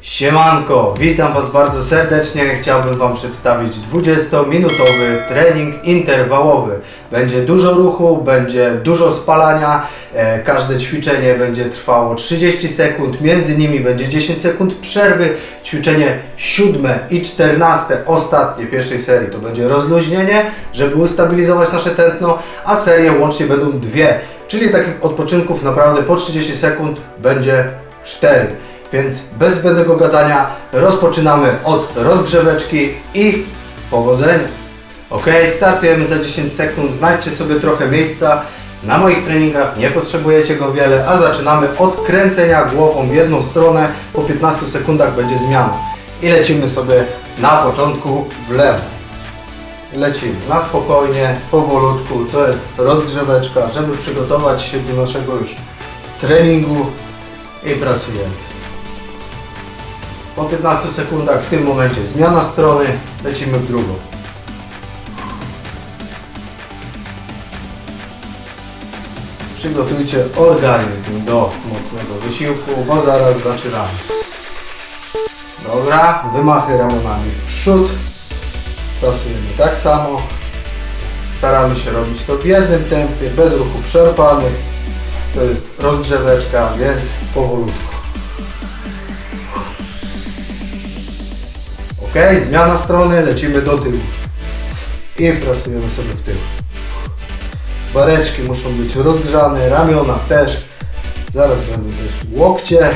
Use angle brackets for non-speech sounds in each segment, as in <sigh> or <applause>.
Siemanko, witam Was bardzo serdecznie. Chciałbym Wam przedstawić 20-minutowy trening interwałowy. Będzie dużo ruchu, będzie dużo spalania. E, każde ćwiczenie będzie trwało 30 sekund, między nimi będzie 10 sekund przerwy. Ćwiczenie siódme i 14, ostatnie pierwszej serii, to będzie rozluźnienie, żeby ustabilizować nasze tętno, a serie łącznie będą dwie. Czyli takich odpoczynków naprawdę po 30 sekund będzie 4. Więc bez zbędnego gadania rozpoczynamy od rozgrzeweczki i powodzenia. Ok, startujemy za 10 sekund. Znajdźcie sobie trochę miejsca. Na moich treningach nie potrzebujecie go wiele, a zaczynamy od kręcenia głową w jedną stronę. Po 15 sekundach będzie zmiana. I lecimy sobie na początku w lewo. Lecimy na spokojnie, powolutku. To jest rozgrzeweczka, żeby przygotować się do naszego już treningu i pracujemy. Po 15 sekundach w tym momencie zmiana strony, lecimy w drugą. Przygotujcie organizm do mocnego wysiłku, bo zaraz zaczynamy. Dobra, wymachy ramionami w przód. Pracujemy tak samo. Staramy się robić to w jednym tempie, bez ruchów szarpanych. To jest rozgrzeweczka, więc powolutku. Ok, zmiana strony, lecimy do tyłu. I pracujemy sobie w tył. Bareczki muszą być rozgrzane, ramiona też. Zaraz będą też łokcie,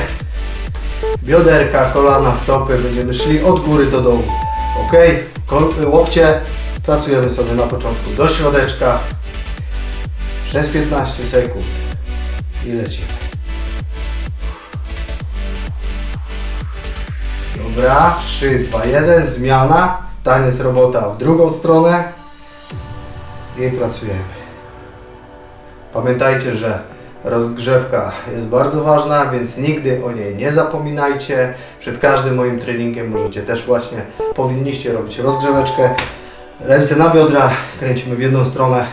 bioderka, kolana, stopy. Będziemy szli od góry do dołu. Ok, łokcie pracujemy sobie na początku do środeczka przez 15 sekund i lecimy. Dobra, 3, 2, 1, zmiana, taniec robota w drugą stronę i pracujemy. Pamiętajcie, że rozgrzewka jest bardzo ważna, więc nigdy o niej nie zapominajcie. Przed każdym moim treningiem możecie też właśnie, powinniście robić rozgrzeweczkę. Ręce na biodra, kręcimy w jedną stronę.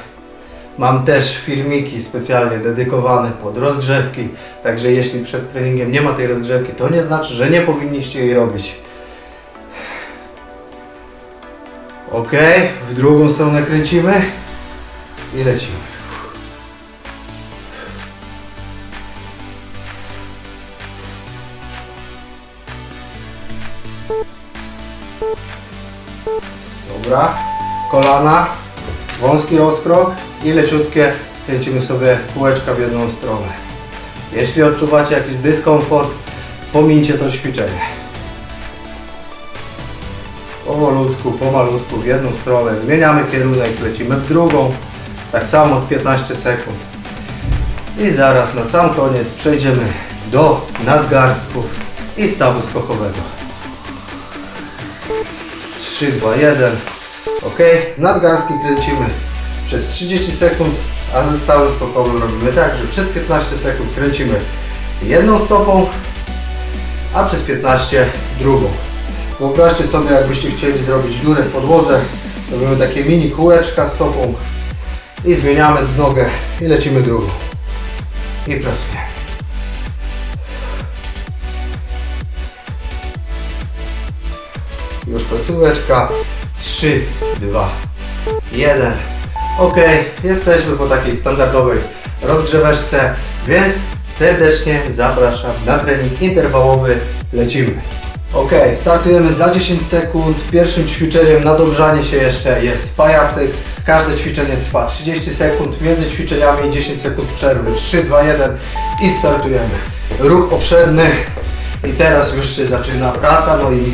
Mam też filmiki specjalnie dedykowane pod rozgrzewki, także jeśli przed treningiem nie ma tej rozgrzewki, to nie znaczy, że nie powinniście jej robić. Ok, w drugą stronę kręcimy i lecimy. Dobra, kolana, wąski rozkrok i leciutkie kręcimy sobie kółeczka w jedną stronę. Jeśli odczuwacie jakiś dyskomfort, pomińcie to ćwiczenie. Powolutku, pomalutku w jedną stronę, zmieniamy kierunek, lecimy w drugą, tak samo 15 sekund. I zaraz na sam koniec przejdziemy do nadgarstków i stawu skokowego. 3, 2, 1. Ok, nadgarstki kręcimy przez 30 sekund, a ze stałym skokowym robimy tak, że przez 15 sekund kręcimy jedną stopą, a przez 15 drugą. Wyobraźcie sobie, jakbyście chcieli zrobić dziurę w podłodze, robimy takie mini kółeczka stopą i zmieniamy nogę i lecimy drugą. I pracujemy. Już końcóweczka. 3, 2, 1. Ok, jesteśmy po takiej standardowej rozgrzeweczce, więc serdecznie zapraszam na trening interwałowy. Lecimy. Ok, startujemy za 10 sekund. Pierwszym ćwiczeniem na dogrzanie się jeszcze jest pajacyk. Każde ćwiczenie trwa 30 sekund, między ćwiczeniami 10 sekund przerwy. 3, 2, 1 i startujemy. Ruch obszerny i teraz już się zaczyna praca no i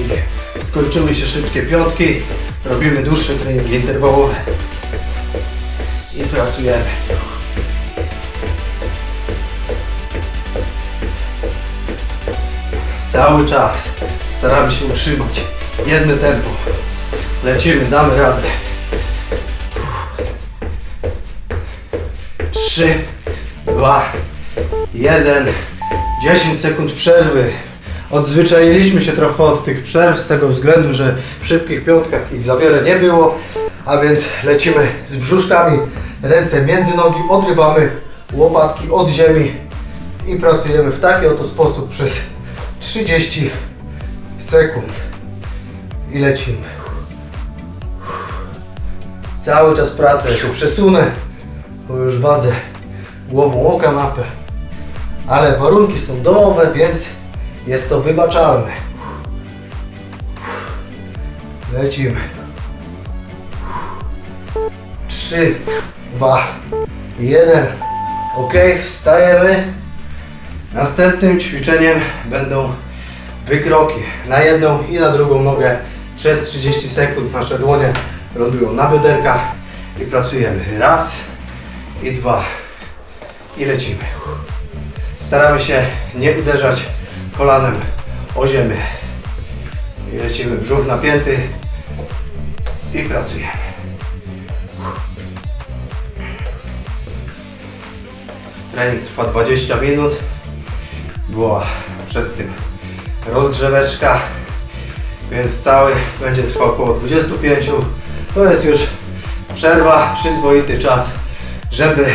skończyły się szybkie piątki. Robimy dłuższe treningi interwałowe i pracujemy. Cały czas staramy się utrzymać jedno tempo. Lecimy, damy radę. Trzy, dwa, jeden. 10 sekund przerwy. Odzwyczailiśmy się trochę od tych przerw z tego względu, że w szybkich piątkach ich za wiele nie było, a więc lecimy z brzuszkami, ręce między nogi, odrywamy łopatki od ziemi i pracujemy w taki oto sposób przez 30 sekund. I lecimy. Cały czas praca, ja się przesunę, bo już wadzę głową o kanapę. Ale warunki są domowe, więc jest to wybaczalne. Lecimy. Trzy, dwa, jeden. Ok, wstajemy. Następnym ćwiczeniem będą wykroki na jedną i na drugą nogę. Przez 30 sekund nasze dłonie lądują na bioderkach i pracujemy. Raz i dwa. I lecimy. Staramy się nie uderzać kolanem o ziemię. I lecimy brzuch napięty i pracujemy. Trening trwa 20 minut. Była przed tym rozgrzeweczka, więc cały będzie trwał około 25. To jest już przerwa, przyzwoity czas, żeby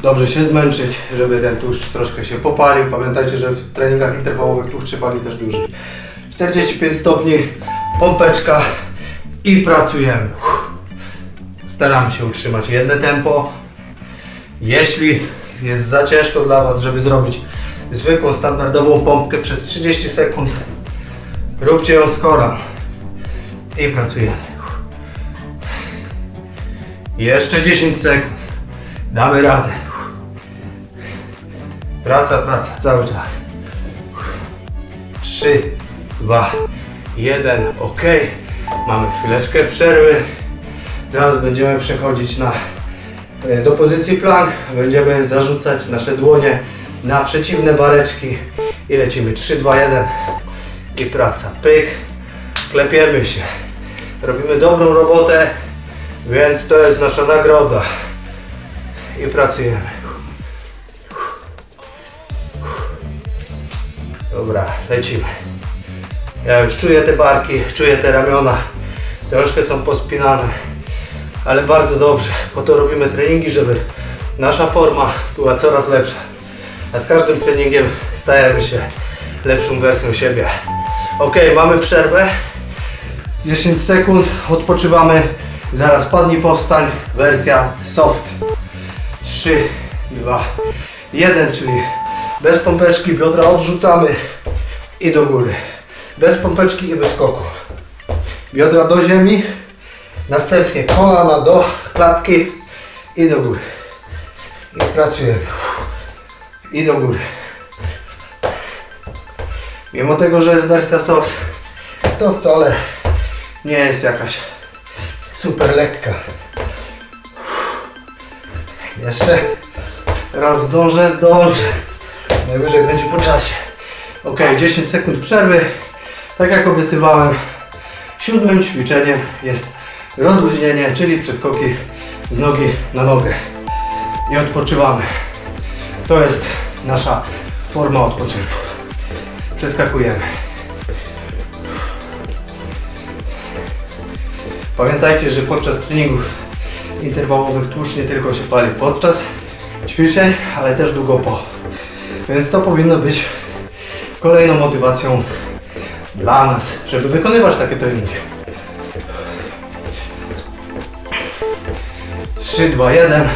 dobrze się zmęczyć, żeby ten tłuszcz troszkę się popalił. Pamiętajcie, że w treningach interwałowych tłuszcz się pali też dłużej. 45 stopni, pompeczka i pracujemy. Staramy się utrzymać jedne tempo. Jeśli jest za ciężko dla Was, żeby zrobić zwykłą, standardową pompkę przez 30 sekund, róbcie ją z kolan i pracujemy. Jeszcze 10 sekund. Damy radę. Praca, praca, cały czas. 3, 2, 1, ok. Mamy chwileczkę przerwy. Teraz będziemy przechodzić na, do pozycji plank. Będziemy zarzucać nasze dłonie na przeciwne bareczki i lecimy 3, 2, 1 i praca. Pyk, klepiemy się. Robimy dobrą robotę, więc to jest nasza nagroda. I pracujemy. Dobra, lecimy. Ja już czuję te barki, czuję te ramiona. Troszkę są pospinane, ale bardzo dobrze. Po to robimy treningi, żeby nasza forma była coraz lepsza. A z każdym treningiem stajemy się lepszą wersją siebie. Ok, mamy przerwę. 10 sekund, odpoczywamy. Zaraz padnij, powstań. Wersja soft. 3, 2, 1, czyli bez pompeczki biodra odrzucamy i do góry. Bez pompeczki i wyskoku. Biodra do ziemi, następnie kolana do klatki i do góry. I pracujemy. I do góry. Mimo tego, że jest wersja soft, to wcale nie jest jakaś super lekka. Jeszcze raz zdążę, zdążę. Najwyżej będzie po czasie. Ok, 10 sekund przerwy. Tak jak obiecywałem, siódmym ćwiczeniem jest rozluźnienie, czyli przeskoki z nogi na nogę. I odpoczywamy. To jest nasza forma odpoczynku. Przeskakujemy. Pamiętajcie, że podczas treningów interwałowych tłuszcz nie tylko się pali podczas ćwiczeń, ale też długo po. Więc to powinno być kolejną motywacją dla nas, żeby wykonywać takie treningi. 3, 2, 1.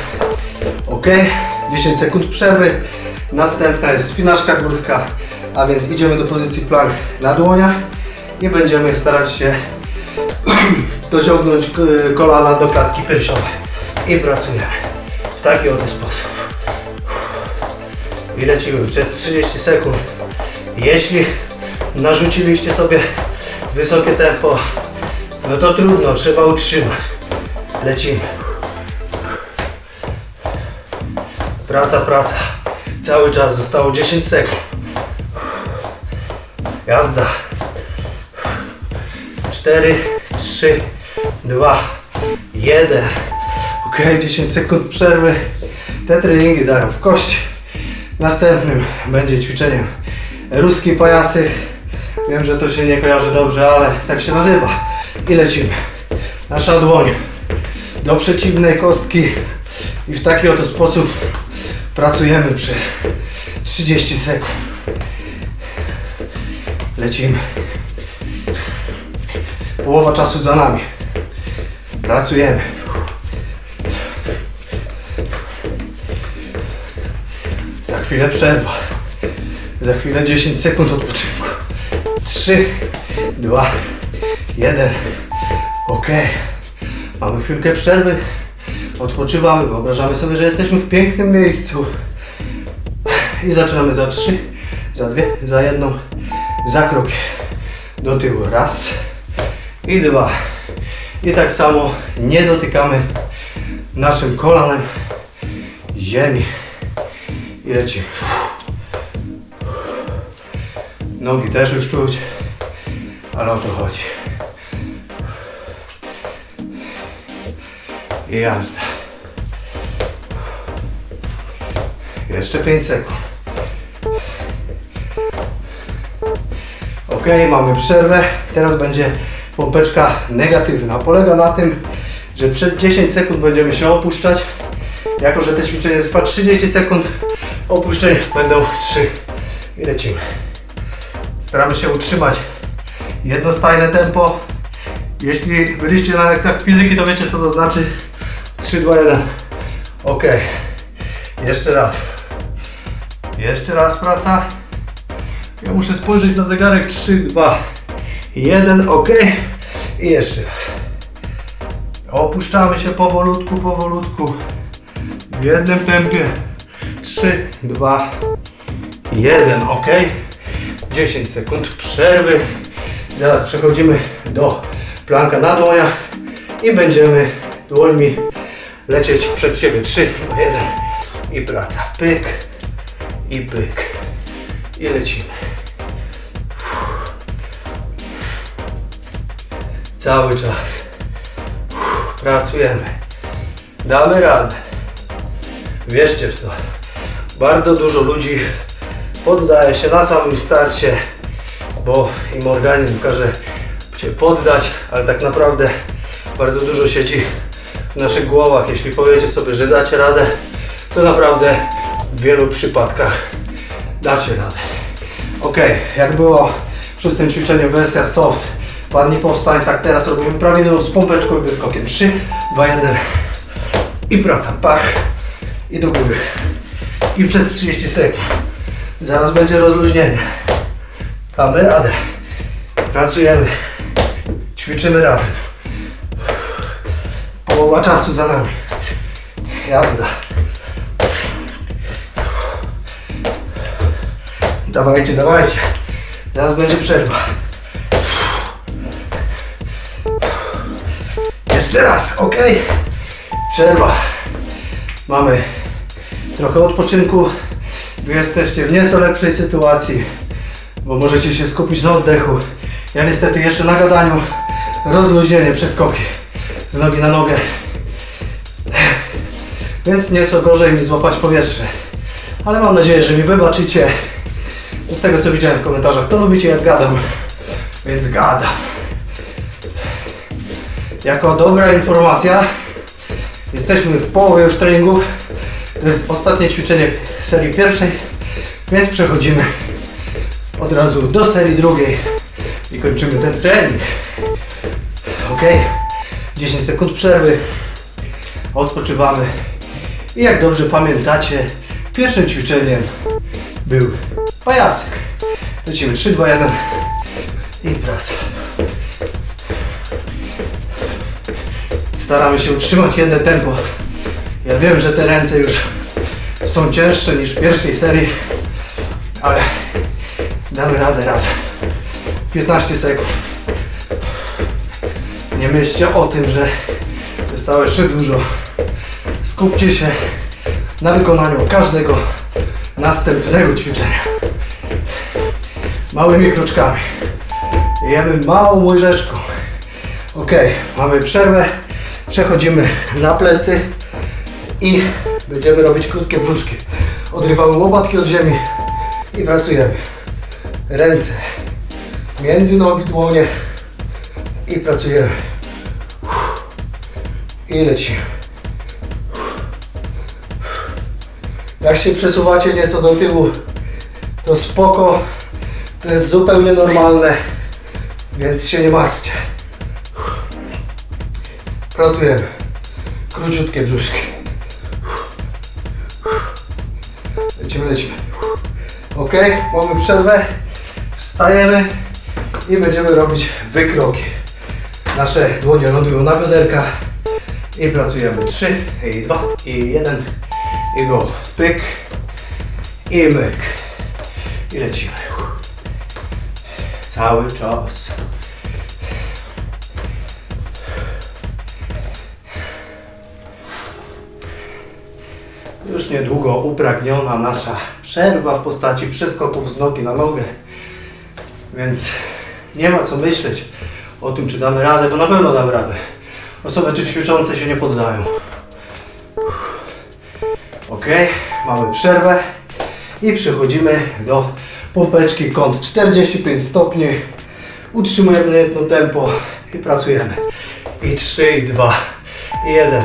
Ok. 10 sekund przerwy. Następna jest spinaczka górska, a więc idziemy do pozycji plank na dłoniach i będziemy starać się <clears throat> dociągnąć y, kolana do klatki piersiowej. I pracujemy w taki oto sposób. I lecimy przez 30 sekund. Jeśli narzuciliście sobie wysokie tempo, no to trudno, trzeba utrzymać. Lecimy. Praca, praca. Cały czas zostało 10 sekund. Jazda. 4, 3, 2, 1. Ok, 10 sekund przerwy. Te treningi dają w kość. Następnym będzie ćwiczeniem ruski pajacyk. Wiem, że to się nie kojarzy dobrze, ale tak się nazywa. I lecimy. Nasza dłoń do przeciwnej kostki i w taki oto sposób pracujemy przez 30 sekund. Lecimy. Połowa czasu za nami. Pracujemy. Za chwilę przerwa. Za chwilę 10 sekund odpoczynku. 3, 2, 1. Ok. Mamy chwilkę przerwy. Odpoczywamy. Wyobrażamy sobie, że jesteśmy w pięknym miejscu. I zaczynamy za 3, za 2, za jedną, za krok do tyłu. Raz i dwa. I tak samo nie dotykamy naszym kolanem ziemi. I lecimy. Nogi też już czuć, ale o to chodzi. I jazda. Jeszcze 5 sekund. Ok, mamy przerwę. Teraz będzie pompeczka negatywna. Polega na tym, że przez 10 sekund będziemy się opuszczać. Jako, że te ćwiczenie trwa 30 sekund, opuszczeń będą 3 i lecimy. Staramy się utrzymać jednostajne tempo. Jeśli byliście na lekcjach fizyki, to wiecie co to znaczy 3, 2, 1. Ok. Jeszcze raz. Jeszcze raz praca. Ja muszę spojrzeć na zegarek 3, 2, 1. Ok. I jeszcze raz. Opuszczamy się powolutku, powolutku. W jednym tempie. 3, 2, 1. Ok. 10 sekund przerwy. Zaraz przechodzimy do planka na dłoniach i będziemy dłońmi lecieć przed siebie. 3, 2, 1 i praca. Pyk i pyk. I lecimy. Cały czas. Pracujemy. Damy radę. Wierzcie w to. Bardzo dużo ludzi poddaje się na samym starcie, bo im organizm każe się poddać, ale tak naprawdę bardzo dużo siedzi w naszych głowach. Jeśli powiecie sobie, że dacie radę, to naprawdę w wielu przypadkach dacie radę. Ok, jak było w szóstym ćwiczeniu wersja soft, padnij powstań, tak teraz robimy prawidłową z pompeczką i wyskokiem. 3, 2, 1 i praca, pach i do góry. I przez 30 sekund. Zaraz będzie rozluźnienie. Damy radę. Pracujemy. Ćwiczymy razem. Połowa czasu za nami. Jazda. Dawajcie, dawajcie. Zaraz będzie przerwa. Jeszcze raz, ok? Przerwa. Mamy trochę odpoczynku. Wy jesteście w nieco lepszej sytuacji, bo możecie się skupić na oddechu. Ja niestety jeszcze na gadaniu. Rozluźnienie, przeskoki z nogi na nogę. Więc nieco gorzej mi złapać powietrze. Ale mam nadzieję, że mi wybaczycie. Z tego co widziałem w komentarzach, to lubicie jak gadam. Więc gadam. Jako dobra informacja, jesteśmy w połowie już treningu. To jest ostatnie ćwiczenie serii pierwszej, więc przechodzimy od razu do serii drugiej i kończymy ten trening. Ok, 10 sekund przerwy, odpoczywamy i jak dobrze pamiętacie, pierwszym ćwiczeniem był pajacek. Lecimy 3, 2, 1 i praca. Staramy się utrzymać jedno tempo. Ja wiem, że te ręce już są cięższe niż w pierwszej serii, ale damy radę razem. 15 sekund. Nie myślcie o tym, że zostało jeszcze dużo. Skupcie się na wykonaniu każdego następnego ćwiczenia. Małymi kroczkami. Jemy małą łyżeczką. Ok, mamy przerwę. Przechodzimy na plecy i będziemy robić krótkie brzuszki. Odrywamy łopatki od ziemi i pracujemy. Ręce między nogi, dłonie i pracujemy. I lecimy. Jak się przesuwacie nieco do tyłu, to spoko. To jest zupełnie normalne. Więc się nie martwcie. Pracujemy. Króciutkie brzuszki. Lecimy, lecimy. Ok, mamy przerwę. Wstajemy i będziemy robić wykroki. Nasze dłonie lądują na bioderkach i pracujemy. 3 i 2 i 1 i go. Pyk i myk. I lecimy. Cały czas. Już niedługo upragniona nasza przerwa w postaci przeskoków z nogi na nogę. Więc nie ma co myśleć o tym, czy damy radę, bo na pewno damy radę. Osoby tu ćwiczące się nie poddają. Ok, mamy przerwę i przechodzimy do pompeczki kąt 45 stopni. Utrzymujemy jedno tempo i pracujemy. I 3, i 2, i 1.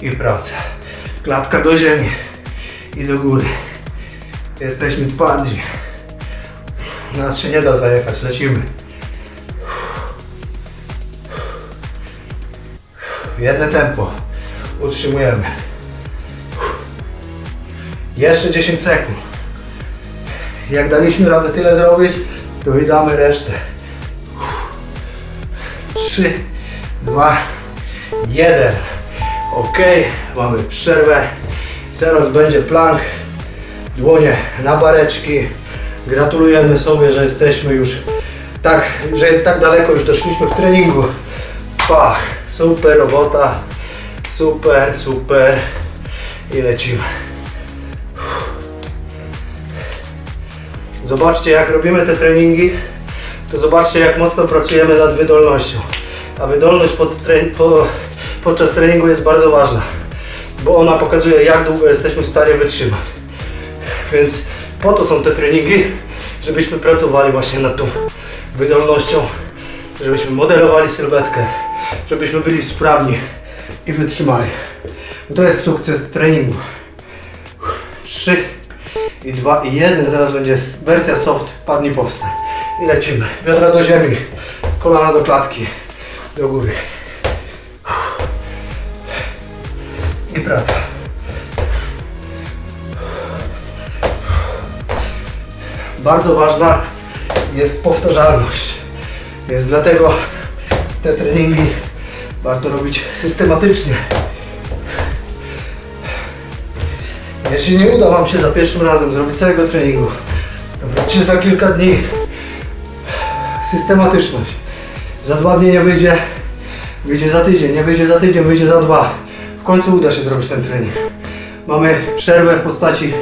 I praca. Klatka do ziemi i do góry. Jesteśmy twardzi. Nas się nie da zajechać, lecimy. Jedne tempo. Utrzymujemy. Jeszcze 10 sekund. Jak daliśmy radę tyle zrobić, to i damy resztę. 3, 2, 1. Ok, mamy przerwę. Zaraz będzie plank. Dłonie na bareczki. Gratulujemy sobie, że jesteśmy już tak, że tak daleko już doszliśmy w treningu. Pach, super robota. Super, super. I lecimy. Zobaczcie, jak robimy te treningi, to zobaczcie, jak mocno pracujemy nad wydolnością. A wydolność tre- po, podczas treningu jest bardzo ważna, bo ona pokazuje, jak długo jesteśmy w stanie wytrzymać. Więc po to są te treningi, żebyśmy pracowali właśnie nad tą wydolnością, żebyśmy modelowali sylwetkę, żebyśmy byli sprawni i wytrzymali. To jest sukces treningu. 3 i 2 i 1, zaraz będzie wersja soft, padnij powstań. I lecimy. Biodra do ziemi, kolana do klatki, do góry. I praca. Bardzo ważna jest powtarzalność. Więc dlatego te treningi warto robić systematycznie. Jeśli nie uda Wam się za pierwszym razem zrobić całego treningu, wróćcie za kilka dni. Systematyczność. Za dwa dni nie wyjdzie, wyjdzie za tydzień, nie wyjdzie za tydzień, wyjdzie za dwa. W końcu uda się zrobić ten trening. Mamy przerwę w postaci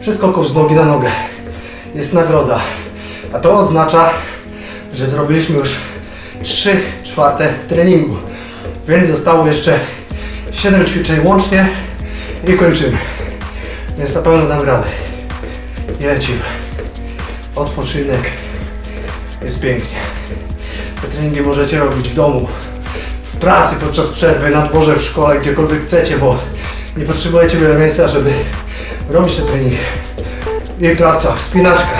przeskoków z nogi na nogę. Jest nagroda. A to oznacza, że zrobiliśmy już 3 czwarte treningu. Więc zostało jeszcze 7 ćwiczeń łącznie i kończymy. Więc na pewno dam radę. I lecimy. Odpoczynek. Jest pięknie. Te treningi możecie robić w domu, w pracy, podczas przerwy, na dworze, w szkole, gdziekolwiek chcecie, bo nie potrzebujecie wiele miejsca, żeby robić te treningi. I praca, wspinaczka.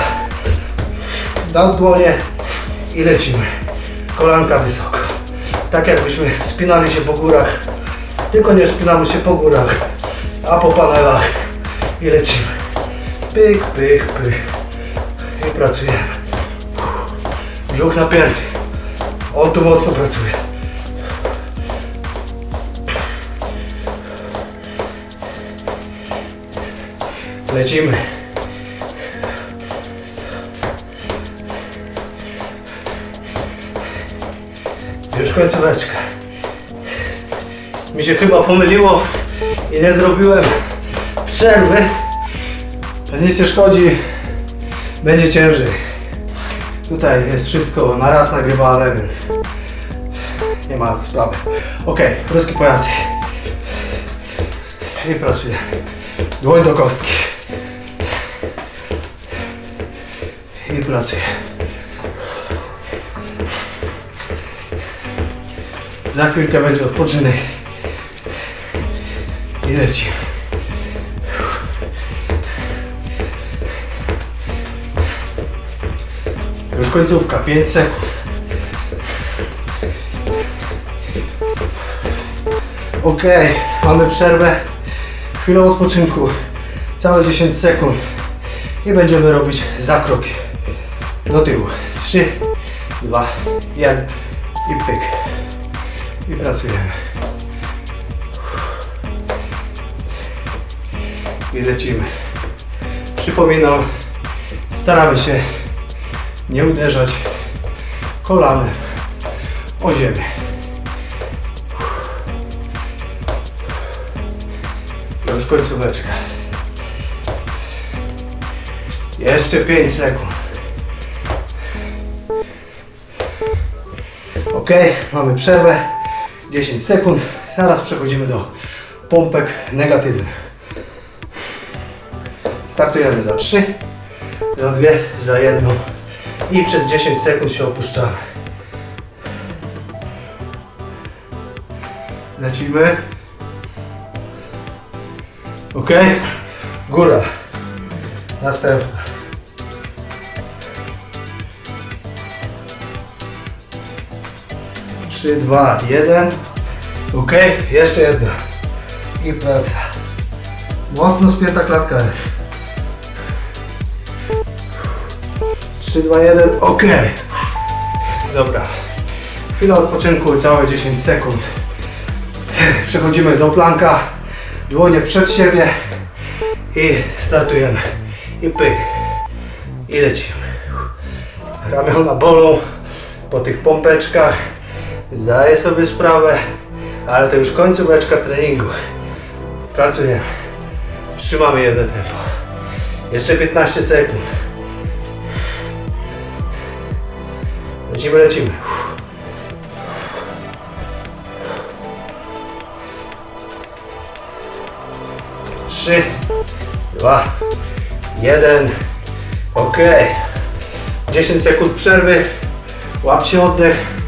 Dam dłonie i lecimy. Kolanka wysoko. Tak jakbyśmy wspinali się po górach. Tylko nie wspinamy się po górach, a po panelach. I lecimy. Pyk, pyk, pyk. I pracujemy. Brzuch napięty. On tu mocno pracuje. Lecimy. Już końcóweczka. Mi się chyba pomyliło i nie zrobiłem przerwy. Nic nie szkodzi. Będzie ciężej. Tutaj jest wszystko na raz nagrywane, więc nie ma sprawy. Ok, ruskie pojazdy. I pracuję. Dłoń do kostki. I pracuję. Za chwilkę będzie odpoczynek. I leci. Już końcówka, 5 sekund. Ok, mamy przerwę, chwilę odpoczynku, całe 10 sekund i będziemy robić zakroki do tyłu. 3, 2, 1 i pyk. I pracujemy. I lecimy. Przypominam, staramy się nie uderzać kolanem o ziemię. Już końcóweczka. Jeszcze 5 sekund. Ok, mamy przerwę. 10 sekund. Zaraz przechodzimy do pompek negatywnych. Startujemy za 3, za 2, za 1 i przez 10 sekund się opuszczamy. Lecimy. Ok, góra. Następna. Trzy, dwa, jeden. Ok, jeszcze jedna. I praca. Mocno spięta klatka jest. 3, 2, 1, ok. Dobra. Chwila odpoczynku, całe 10 sekund. Przechodzimy do planka. Dłonie przed siebie. I startujemy. I pyk. I lecimy. Ramiona bolą po tych pompeczkach. Zdaję sobie sprawę, ale to już końcóweczka treningu. Pracujemy. Trzymamy jedno tempo. Jeszcze 15 sekund. Lecimy, lecimy. Trzy, dwa, jeden. Ok. 10 sekund przerwy. Łapcie oddech.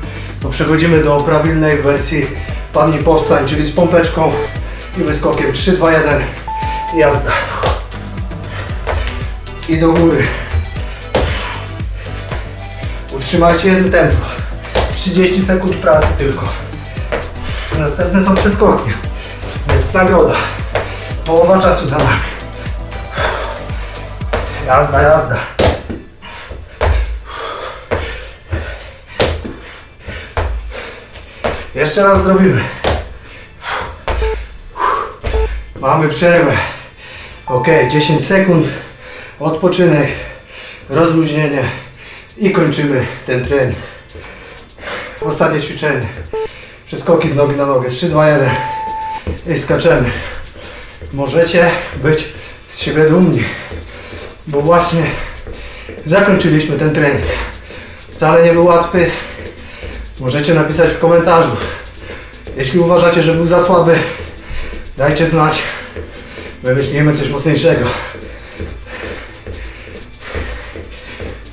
No przechodzimy do prawilnej wersji Padnij powstań, czyli z pompeczką i wyskokiem 3, 2, 1 i jazda. I do góry. Utrzymajcie jedno tempo. 30 sekund pracy tylko. Następne są przeskoki. Więc nagroda. Połowa czasu za nami. Jazda, jazda. Jeszcze raz zrobimy. Mamy przerwę. Ok, 10 sekund. Odpoczynek, rozluźnienie i kończymy ten trening. Ostatnie ćwiczenie. Przeskoki z nogi na nogę. 3, 2, 1. I skaczemy. Możecie być z siebie dumni, bo właśnie zakończyliśmy ten trening. Wcale nie był łatwy. Możecie napisać w komentarzu. Jeśli uważacie, że był za słaby, dajcie znać. Wymyślimy coś mocniejszego.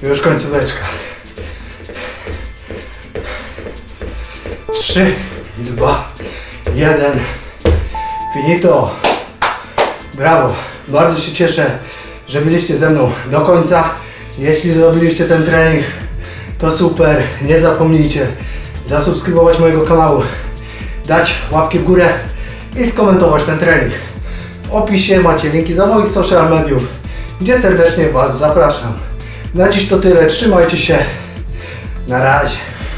Już końcóweczka. Trzy, dwa, jeden. Finito. Brawo. Bardzo się cieszę, że byliście ze mną do końca. Jeśli zrobiliście ten trening, to super. Nie zapomnijcie zasubskrybować mojego kanału, dać łapki w górę i skomentować ten trening. W opisie macie linki do moich social mediów, gdzie serdecznie Was zapraszam. Na dziś to tyle. Trzymajcie się. Na razie.